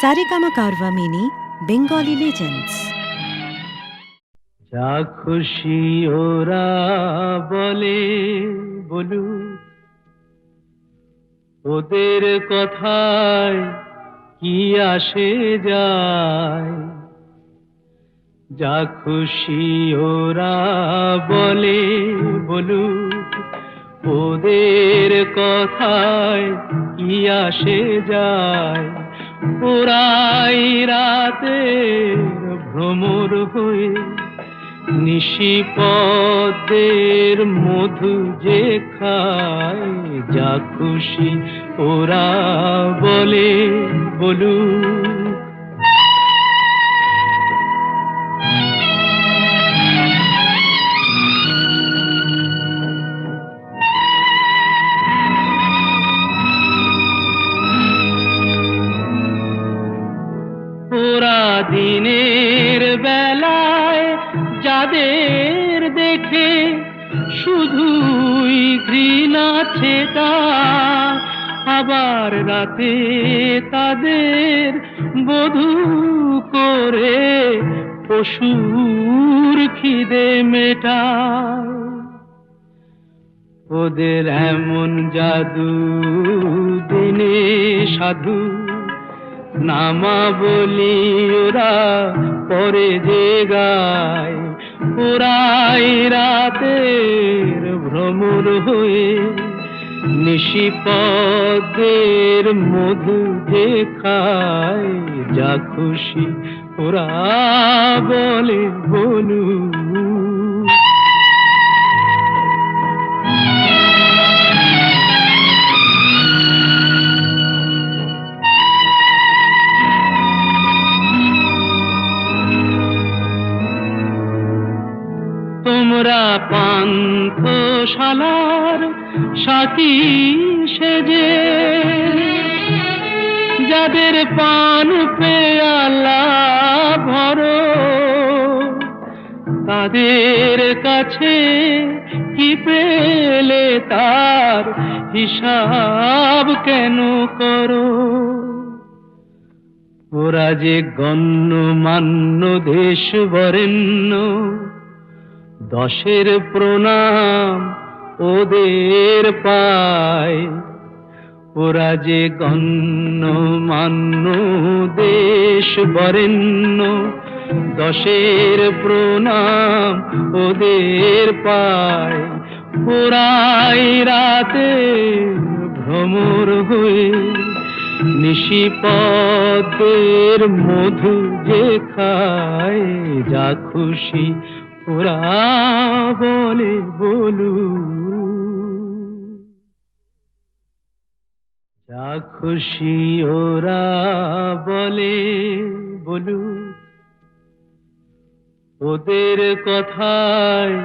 Saregama Carvaan mini Bengali legends যা খুশি ওরা বলে, বলু। ওদের কথায় কি আসে যায়? যা খুশি ওরা বলে, বলু। ওদের কথায় কি আসে যায়? ওরাই রাতে ভ্রমর হয়ে নিশিপদের মধু যে খায় যা খুশি ওরা বলে বলু দিনের বেলায় যাদের দেখে শুধুই ঘৃণাছে তা আবার রাতে তাদের বধূ করে পশুর খিদে মেটায়। ওদের এমন জাদু, দিনে সাধু নামা বলি ওরা পরে যে গায়। ওরাই রাতের ভ্রমর হয়ে নিশিপদের মধু যে খায় যা খুশি ওরা বলে বলু তোমরা পান্থশালার সাথী সেজে। যাদের পান পেয়ালা ভরো, তাদের কাছে কি পেলে তার হিসাব কেন করো? ওরা যে গণ্য মান্য দেশ বরেণ্য দশের প্রণাম ওদের পায়। ওরা যে গণ্য মান্য দেশ বরেণ্য, দশের প্রণাম ওদের পায়। ওরাই রাতে ভ্রমর হয়ে নিশিপদের মধু যে খায়, যা খুশি ওরা বলে বলু, যা খুশি ওরা বলে বলু। ওদের কথায়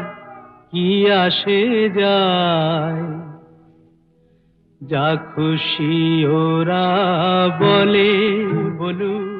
কি আসে যায়? যা খুশি ওরা বলে বলু।